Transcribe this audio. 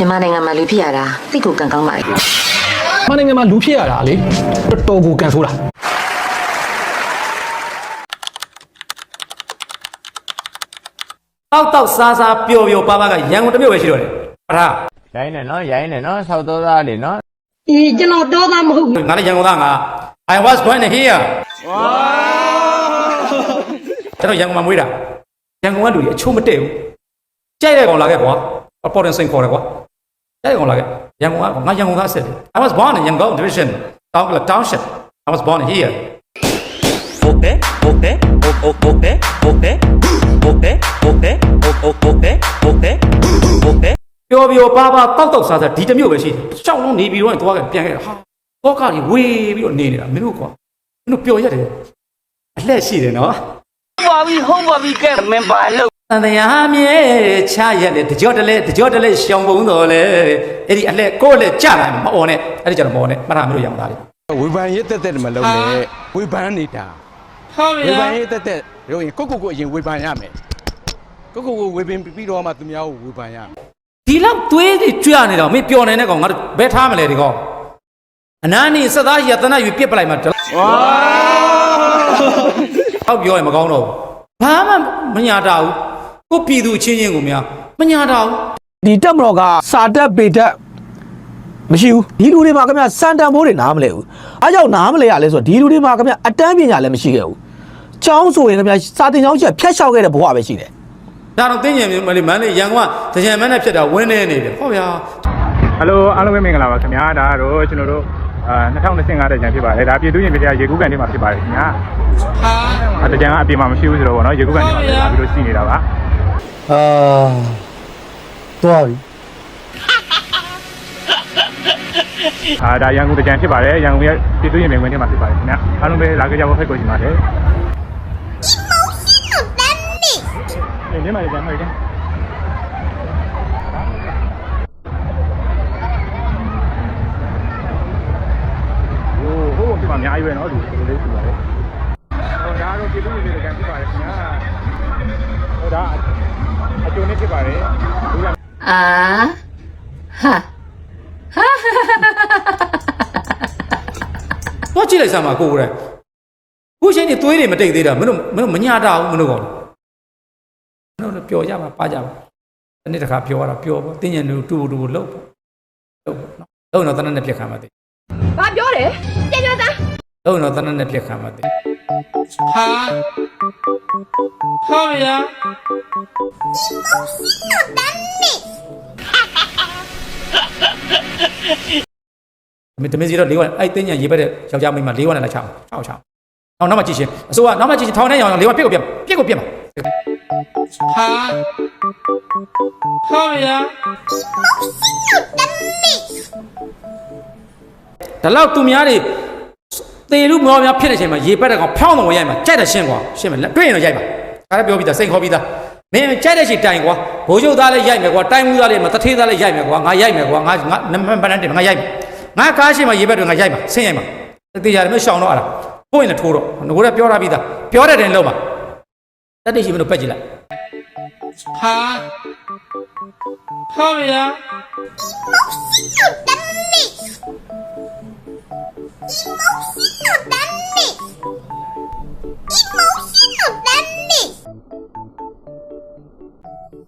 မြန်မာနိုင်ငံမှာလူဖြစ်ရတာသိကိုကံကောင်းပါလေမနိုင်ငံမှာလူဖြစ်ရတာလေတော်တော်ကိုကန်ဆိုးတာတောက်တောက်စားစားပျော်ပျော်ပါပါကရန်ကုန်တစ်မြို့ပဲရှိတော့တယ်အလားရိုင်းနေနော်ရိုင်းနေနော်ဆောက်တော်သားလေနော်အေးကျွန်တော်တော့သားမဟုတ်ဘူးငါလည်းရန်ကုန်သားငါ I was born here ကျွန်တော်ရန်ကုန်မှာမွေးတာရန်ကုန်ကလူတွေအချိုးမတည့်ဘူးကြိုက်တဲ့ကောင်လာခဲ့ကွာအပေါ်တင်စိန်ခေါ်တယ်ကွာ ကြိုက်တဲ့ကောင်လာခဲ့ရန်ကုန်ကငါရန်ကုန်သားဆက်တယ် I was born in Yangon division Town township I was born here Okay, okay, o- o- okay, okay, okay, okay, o- o- okay, okay, okay. ပျော်ပျော်ပါပါတောက်တောက်စားစားဒီတစ်မျိုးပဲရှိတယ်ရှောင်းလုံးနေပြီးတော့သွားခဲ့ပြန်ခဲ့တာဟာတော့ကကြီးဝေးပြီးတော့နေနေတာမင်းတို့ကွာမင်းတို့ပျော်ရတယ်အလှက်ရှိတယ်နော်ပါပြီဟုတ်ပါပြီကဲမင်းပါလို့ တန်တရားမြဲချရက်လေတကြောတလဲတကြောတလဲရှောင်းပုံတော်လေအဲ့ဒီအလှကိုယ့်လက်ကြလာမအော်နဲ့အဲ့ဒီကြတော့မအော်နဲ့မှတ်ထားမလို့ရအောင်သားလေဝေဖန်ရေးတက်တက်မလုပ်နဲ့ဝေဖန်နေတာဝေဖန်ရေးတက်တက်တို့ရင်ကိုကိုကိုအရင်ဝေဖန်ရမယ်ကိုကိုကိုဝေဖန်ပြီးတော့မှသူများကိုဝေဖန်ရမယ်ဒီလောက်သွေးကြီးကြွနေတော့မင်းပျော်နေတဲ့ကောင်ငါတို့ဘယ်ထားမလဲဒီကောင်အနားနေစသားရတနာယူပြစ်ပလိုက်မှာဝါဟောက်ပြောရင်မကောင်းတော့ဘူးဘာမှမညာတာဘူး ကိုပြည်သူချင်းချင်းကိုများမညာတာဘူးဒီတက်မတော်ကစာတက်ပေတက်မရှိဘူးဒီလူတွေမှာခင်ဗျစန်တန်မိုးတွေနားမလဲဘူးအားကြောင့်နားမလဲရလဲဆိုတော့ဒီလူတွေမှာခင်ဗျအတန်းပညာလည်းမရှိခဲ့ဘူးကျောင်းဆိုရင်ခင်ဗျစာတင်ကျောင်းချက်ဖျက်လျှောက်ခဲ့တဲ့ဘဝပဲရှိတယ်ဒါတော့တင်းကျင်မလေးမန်းလေးရန်ကုန်ကတကြံမန်းနဲ့ဖြစ်တာဝင်းနေနေပြီဟောဗျာဟယ်လိုအားလုံးပဲမင်္ဂလာပါခင်ဗျာဒါကတော့ကျွန်တော်တို့အာ2025တဲ့ကြံဖြစ်ပါတယ်ဒါပြည်သူ့ရင်ပြည်ရေကူးကန်တွေမှာဖြစ်ပါတယ်ခင်ဗျာဟာတကြံကအပြင်မှာမရှိဘူးဆိုတော့ဗောနော်ရေကူးကန်တွေမှာလာပြီးတော့ရှိနေတာပါ အာသွားပြီ အာဒါရန်ကုန်တကြံဖြစ်ပါတယ်ရန်ကုန်ရဲ့ပြည်သူ့ရင်ပြင်ဝင်ထဲမှာဖြစ်ပါတယ်ခင်ဗျာအားလုံးပဲလာကြကြဖို့ဖိတ်ခေါ်ချင်ပါတယ်ဒီနေ့မှကြံမှာတယ်ဟိုဟိုဒီမှာအများကြီးပဲเนาะဒီလိုလေးရှိပါတယ်ဟိုဒါတော့ပြည်သူ့ရင်ပြင်တကြံဖြစ်ပါတယ်ခင်ဗျာဟို ဒါအကျိုးနေဖြစ်ပါတယ်ဒီကအာဟာတော့ကြည့်လိုက်စမ်းပါကိုယ်ကိုယ်တိုင်ခုချိန်နေသွေးတွေမတိတ်သေးတာမင်းတို့မင်းတို့မညာတာဘူးမင်းတို့ကောင်မင်းတို့ပျော်ကြပါပါကြပါဒီနေ့တခါပျော်ရတာပျော်ပေါ့တင်းညံတို့တူတူလှုပ်ပေါ့လှုပ်ပေါ့နော်လှုပ်တော့တနက်နဲ့ပြက်ခံပါသေးဘာပြောတယ်ပြန်ပြောသားလှုပ်တော့တနက်နဲ့ပြက်ခံပါသေး Ha. Ha ya. မင်းတမင်စီတော့လေးဝက်အဲ့တင်းညံရေးပက်တဲ့ယောက်ျားမိန်းမလေးဝက်နဲ့လိုက်ချအောင်ချောက်ချောက်နောက်နောက်မှကြည့်ရှင်အစိုးရနောက်မှကြည့်ရှင်ထောင်ထဲရောင်လေးဝက်ပြက်ကိုပြက်ပြက်ကိုပြက်ပါ Ha. Ha ya. ဒါလောက်သူများတွေ သေလူမောများဖြစ်တဲ့အချိန်မှာရေပက်တဲ့ကောင်ဖျောင်းတော့ရိုက်မှာကြိုက်တယ်ရှင်းကွာရှင်းမယ်တွေ့ရင်တော့ရိုက်ပါဒါလည်းပြောပြီးသားစိတ်ခေါ်ပြီးသားမင်းကြိုက်တဲ့ချိန်တိုင်ကွာဘိုးချုပ်သားလည်းရိုက်မယ်ကွာတိုင်းမှုသားလည်းမတထေးသားလည်းရိုက်မယ်ကွာငါရိုက်မယ်ကွာငါငါနမပန်းတန်းငါရိုက်မယ်ငါကားရှိမှရေပက်တွေငါရိုက်မှာဆင်းရိုက်မှာတေးရတယ်မရှောင်းတော့အဲ့ဒါပို့ရင်လည်းထိုးတော့ငကိုလည်းပြောထားပြီးသားပြောတဲ့တိုင်လုံးမှာတက်တိရှိမလို့ပက်ကြည့်လိုက် Ha. Ha ya. ဟ